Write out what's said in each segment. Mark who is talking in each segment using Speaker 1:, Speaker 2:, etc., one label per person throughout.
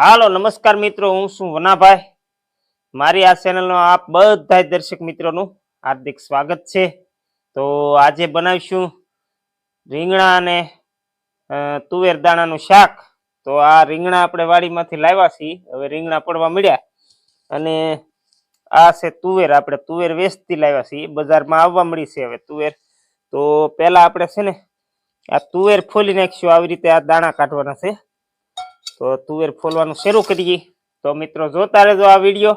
Speaker 1: હાલો, નમસ્કાર મિત્રો, હું છું વનાભાઈ. મારી આ ચેનલનો આપ બધા દર્શક મિત્રોનું હાર્દિક સ્વાગત છે. તો આજે બનાવીશું રીંગણા અને તુવેર દાણાનું શાક. તો આ રીંગણા આપણે વાડીમાંથી લાવ્યા છીએ. હવે રીંગણા પડવા મળ્યા અને આ છે તુવેર. આપણે તુવેર વેચતી લાવ્યા છીએ. બજારમાં આવવા મળી છે હવે તુવેર. તો પહેલાં આપણે છે ને, આ તુવેર ફોલી નાખીશું. આવી રીતે આ દાણા કાઢવાના છે. તો તુવેર ફોલવાનું શરૂ કરીએ. તો મિત્રો જોતા રહેજો આ વીડિયો.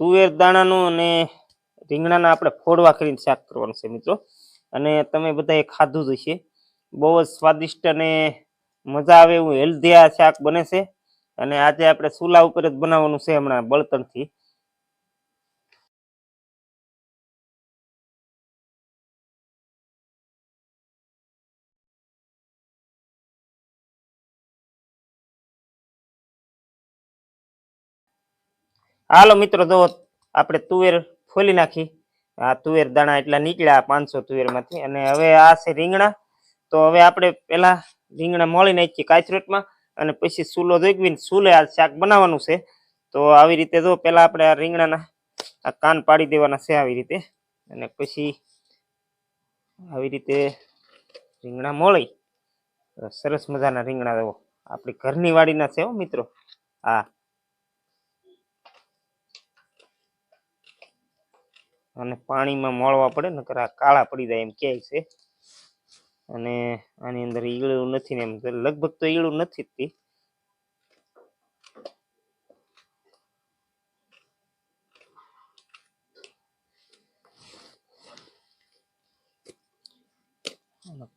Speaker 1: તુવેર દાણાનું અને રીંગણાના આપણે ફોડવા કરીને શાક કરવાનું છે મિત્રો. અને તમે બધાએ ખાધું જ હશે. બહુ જ સ્વાદિષ્ટ અને મજા આવે એવું હેલ્ધી આ શાક બને છે. અને આજે આપણે ચૂલા ઉપર જ બનાવવાનું છે હમણાં બળતણથી. હાલો મિત્રો, જો આપણે તુવેર ફોલી નાખી. આ તુવેર દાણા એટલા નીકળ્યા પાંચસો તુવેરમાંથી. અને હવે આ છે રીંગણા. તો હવે આપણે પેલા રીંગણા મળી નાખીએ કાચરોટમાં. અને પછી સૂલો જોગવીને સૂલે આ શાક બનાવવાનું છે. તો આવી રીતે જો પેલા આપણે આ રીંગણાના આ કાન પાડી દેવાના છે આવી રીતે. અને પછી આવી રીતે રીંગણા મોળી. સરસ મજાના રીંગણા દેવો આપણી ઘરની વાડીના છે મિત્રો. હા. અને પાણીમાં મોળવા પડે નકર આ કાળા પડી જાય એમ કહે છે. અને આની અંદર ઈગળું નથી ને એમ લગભગ તો ઈગળું નથી જ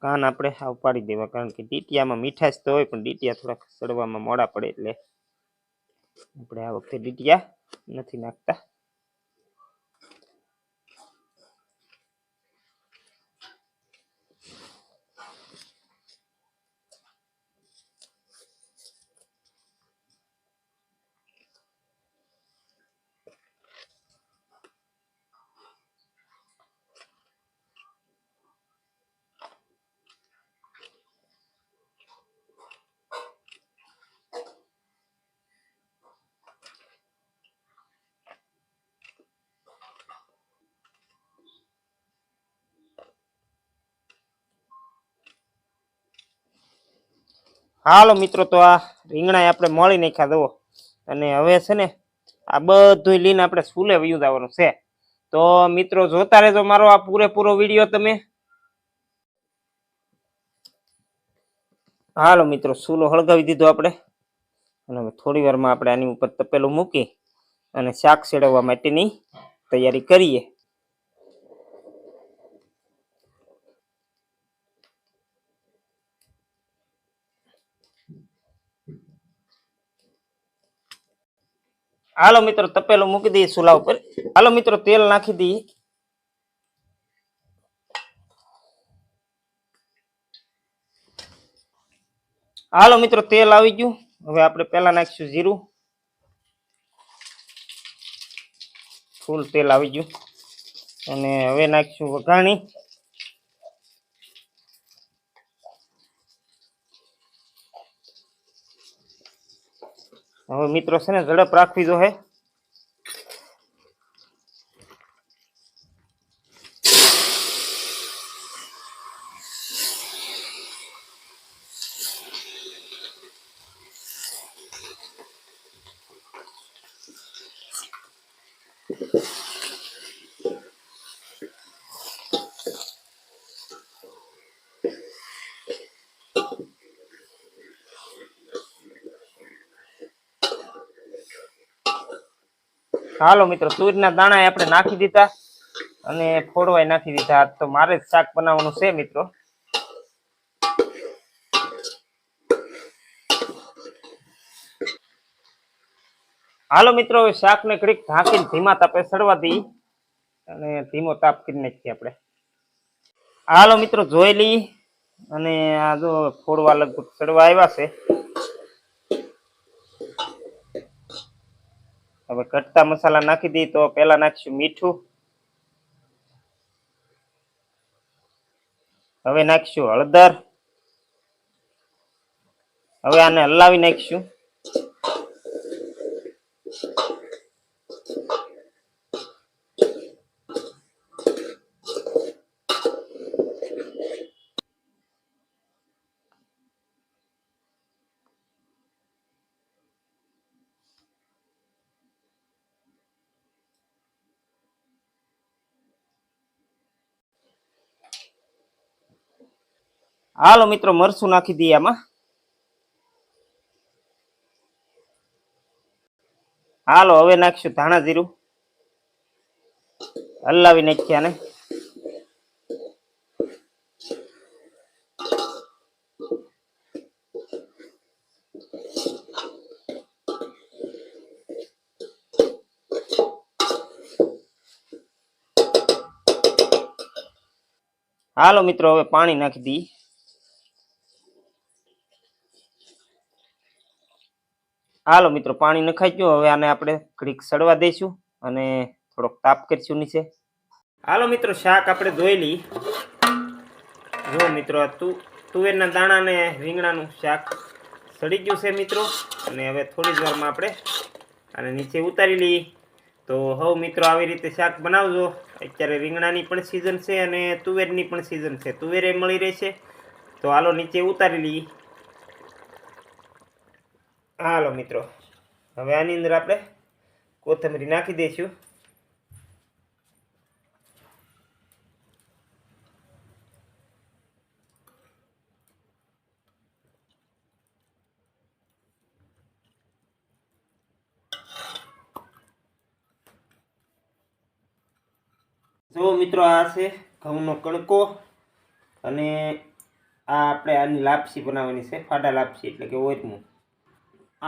Speaker 1: કાન આપણે હાવ પાડી દેવા, કારણ કે ડીટિયામાં મીઠાશ તો હોય, પણ ડીટિયા થોડાક સડવામાં મોડા પડે એટલે આપણે આ વખતે ડીટિયા નથી નાખતા. હાલો મિત્રો, તો આ રીંગણા આપણે મળી નાખ્યા દો અને હવે છે ને, આ બધું લઈને આપણે સ્કૂલે વયું જવાનું છે. તો મિત્રો, જોતા રહેજો મારો આ પૂરેપૂરો વીડિયો તમે. હાલો મિત્રો, સૂલો હળગાવી દીધો આપણે. અને હવે થોડી વારમાં આપણે આની ઉપર તપેલું મૂકી અને શાક છેડવવા માટેની તૈયારી કરીએ. હાલો મિત્રો, તપેલું મૂકી દઈએ ચૂલા ઉપર. હાલો મિત્રો, તેલ નાખી દઈએ. હાલો મિત્રો, તેલ આવી ગયું. હવે આપણે પહેલા નાખીશું જીરું. ફૂલ તેલ આવી ગયું. અને હવે નાખીશું વઘાણી. હવે મિત્રો છે ને ઝડપ રાખવી જોઈએ. હાલો મિત્રો તુરના દાણા આપણે નાખી દીધા અને ફોડવાય નાખી દીધા. તો મારે જ શાક બનાવવાનું છે મિત્રો. હાલો મિત્રો, હવે શાકને ઘડીક ઢાંકીને ધીમા તાપે સડવા દઈ અને ધીમો તાપ કરી નાખીએ આપણે. હાલો મિત્રો, જોઈ લઈ અને આ જો ફોડવા લગભગ સડવા આવ્યા છે. હવે ઘટતા મસાલા નાખી દઈએ તો પહેલા નાખીશું મીઠું. હવે નાખીશું હળદર. હવે આને હલાવી નાખીશું. હાલો મિત્રો, મરસું નાખી દઈએ આમાં. હાલો, હવે નાખીશું ધાણા જીરું. હલાવી નાખ્યા ને. હાલો મિત્રો, હવે પાણી નાખી દઈએ. હાલો મિત્રો, પાણી નખાઈ ગયું. હવે આને આપણે ઘડીક સડવા દઈશું અને થોડોક તાપ કરીશું નીચે. હાલો મિત્રો, શાક આપણે ધોઈ લઈ. જો મિત્રો તુ, તુવેરના દાણા અને રીંગણાનું શાક સડી ગયું છે મિત્રો. અને હવે થોડી જ વારમાં આપણે આને નીચે ઉતારી લઈએ તો હવ મિત્રો, આવી રીતે શાક બનાવજો. અત્યારે રીંગણાની પણ સિઝન છે અને તુવેરની પણ સિઝન છે. તુવેરે મળી રહેશે. તો હાલો નીચે ઉતારી લઈએ હાલો મિત્રો, હવે આની અંદર આપણે કોથમરી નાખી દઈશું. જો મિત્રો આ છે ઘઉંનો કણકો અને આ આપણે આની લાપસી બનાવવાની છે ફાડા લાપસી એટલે કે ઓરમું.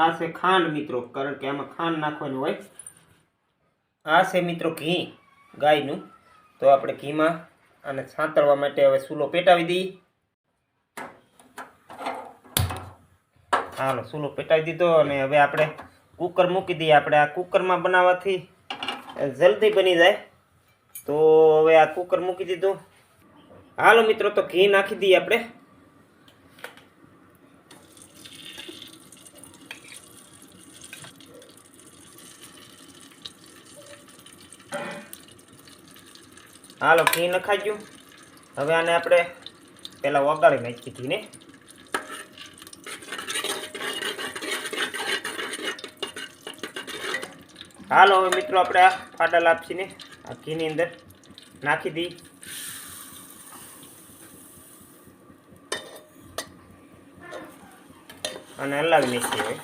Speaker 1: આ છે ખાંડ મિત્રો, કારણ કે આમાં ખાંડ નાખવાનું હોય. આ છે મિત્રો ઘી, ગાયનું. તો આપણે ઘીમાં આને છાંતરવા માટે હવે સૂલો પેટાવી દઈએ. હાલો સૂલો પેટાવી દીધો અને હવે આપણે કુકર મૂકી દઈએ. આપણે આ કુકરમાં બનાવવાથી જલ્દી બની જાય. તો હવે આ કુકર મૂકી દીધું. હાલો મિત્રો, તો ઘી નાખી દઈએ આપણે. હાલો, ઘી નખાઈ ગયું. હવે આને આપણે પહેલાં વગાડી નાખી ઘીને. હાલો, હવે મિત્રો આપણે આ ફાટા લાપસીને આ ઘીની અંદર નાખી દઈ અને હલાવી નાખીએ હવે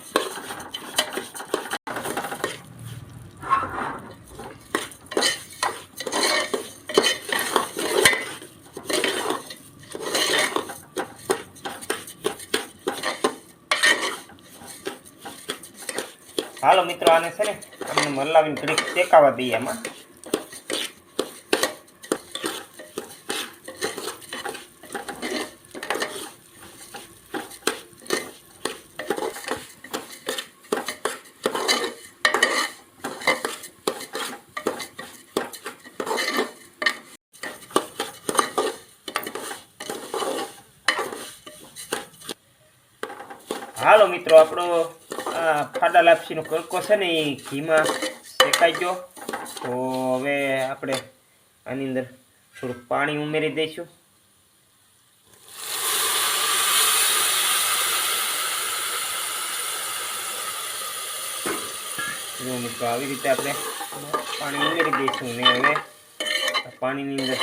Speaker 1: હાલો મિત્રો આને છે ને અમને મલાવીને થોડીક શેકાવા દઈએ એમાં. હાલો મિત્રો આપણો ફાડા લાપસીનો કડકો છે ને એ ઘીમાં શેકાઈ ગયો? તો હવે આપણે આની અંદર થોડુંક પાણી ઉમેરી દઈશું. મિત્રો, આવી રીતે આપણે પાણી ઉમેરી દઈશું ને હવે પાણીની અંદર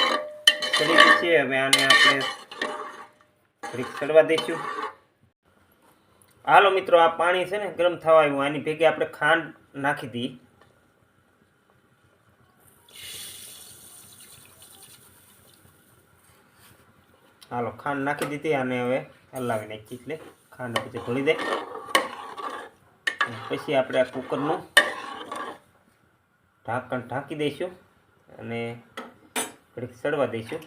Speaker 1: ચડી છે હવે આને આપણે થોડીક ચડવા દઈશું. હાલો મિત્રો, આ પાણી છે ને ગરમ થવા આવ્યું. આની ભેગી આપણે ખાંડ નાખી દઈએ હાલો, ખાંડ નાખી દીધી અને હવે હલાવી નાખી એટલે ખાંડ પછી ભળી દે. પછી આપણે આ કુકરનું ઢાંકણ ઢાંકી દઈશું અને ઘડીક સડવા દઈશું.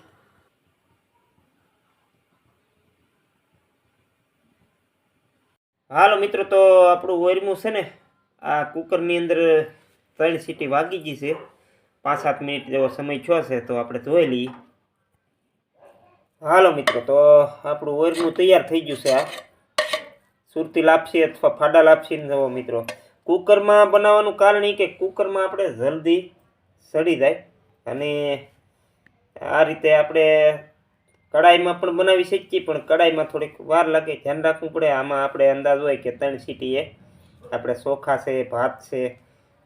Speaker 1: હાલો મિત્રો, તો આપણું ઓરમું છે ને, આ કુકરની અંદર ત્રણ સીટી વાગી ગઈ છે. પાંચ સાત મિનિટ જેવો સમય થયો છે, તો આપણે જોઈ લઈએ. હાલો મિત્રો, તો આપણું ઓરનું તૈયાર થઈ ગયું છે આ. સુરતી લાપસી અથવા ફાડા લાપસીને જવો મિત્રો. કુકરમાં બનાવવાનું કારણ એ કે કુકરમાં આપણે જલ્દી સડી જાય અને આ રીતે આપણે કડાઈમાં પણ બનાવી શકીએ, પણ કડાઈમાં થોડીક વાર લાગે. ધ્યાન રાખવું પડે, આમાં આપણે અંદાજ હોય કે ત્રણ સીટીએ. આપણે ચોખા છે, ભાત છે,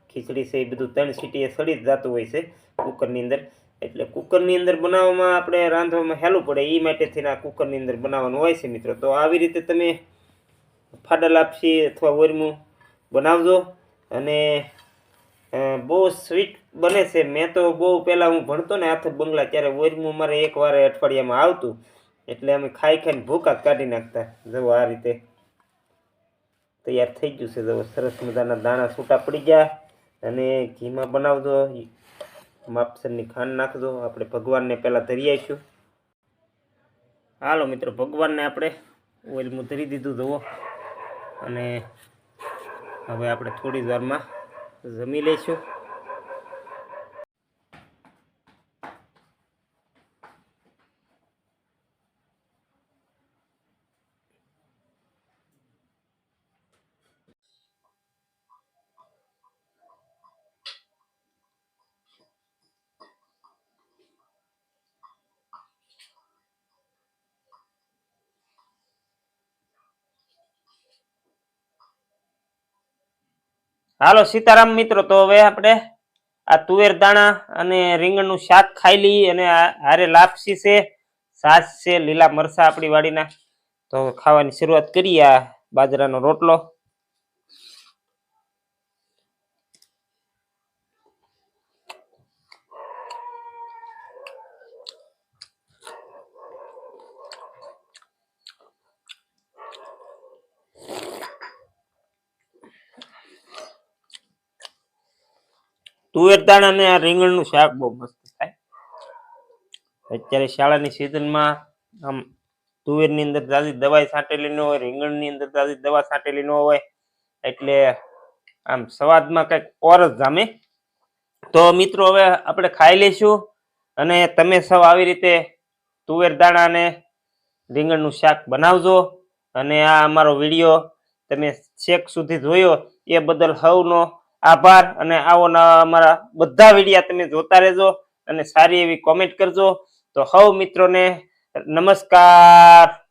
Speaker 1: ખીચડી છે, એ બધું ત્રણ સીટીએ સડી જ જતું હોય છે કુકરની અંદર. એટલે કુકરની અંદર બનાવવામાં આપણે રાંધવામાં હેલું પડે એ માટેથી આ કુકરની અંદર બનાવવાનું હોય છે મિત્રો. તો આવી રીતે તમે ફાડા લાપસી અથવા ઓરમું બનાવજો. અને બહુ સ્વીટ બને છે. મેં તો બહુ પહેલાં હું ભણતો ને હાથે બંગલા, ત્યારે ઓરમું મારે એક વાર અઠવાડિયામાં આવતું. એટલે અમે ખાઈ ખાઈને ભૂકા કાઢી નાખતા. જવું આ રીતે તૈયાર થઈ ગયું છે. જુઓ, સરસ મજાના દાણા છૂટા પડી ગયા. અને ઘીમાં બનાવજો. માપસરની ખાંડ નાખજો. આપણે ભગવાનને પહેલાં ધરી આવીશું. હાલો મિત્રો, ભગવાનને આપણે ઓઇલમાં ધરી દીધું. જુઓ. અને હવે આપણે થોડી વારમાં જમી લઈશું. હાલો સીતારામ મિત્રો, તો હવે આપણે આ તુવેર દાણા અને રીંગણનું શાક ખાઈ લઈએ અને હારે લાપસી છે, છાશ છે, લીલા મરસા આપણી વાડીના. તો ખાવાની શરૂઆત કરીએ આ બાજરાનો રોટલો. તુવેર દાણા અને આ રીંગણનું શાક બહુ મસ્ત થાય. અત્યારે શાળાની સિઝનમાં આમ તુવેરની અંદર તાજી દવાઈ છાંટેલી ન હોય, રીંગણની અંદર તાજી દવા છાંટેલી ન હોય, એટલે આમ સ્વાદમાં કંઈક ઓર જ જામે. તો મિત્રો, હવે આપણે ખાઈ લઈશું અને તમે સૌ આવી રીતે તુવેર દાણા અને રીંગણનું શાક બનાવજો અને આ અમારો વીડિયો તમે છેક સુધી જોયો એ બદલ સૌનો આભાર અને આવો અમારા બધા વિડીયા તમે જોતા રહેજો અને સારી એવી કોમેન્ટ કરજો. તો હવ મિત્રોને નમસ્કાર.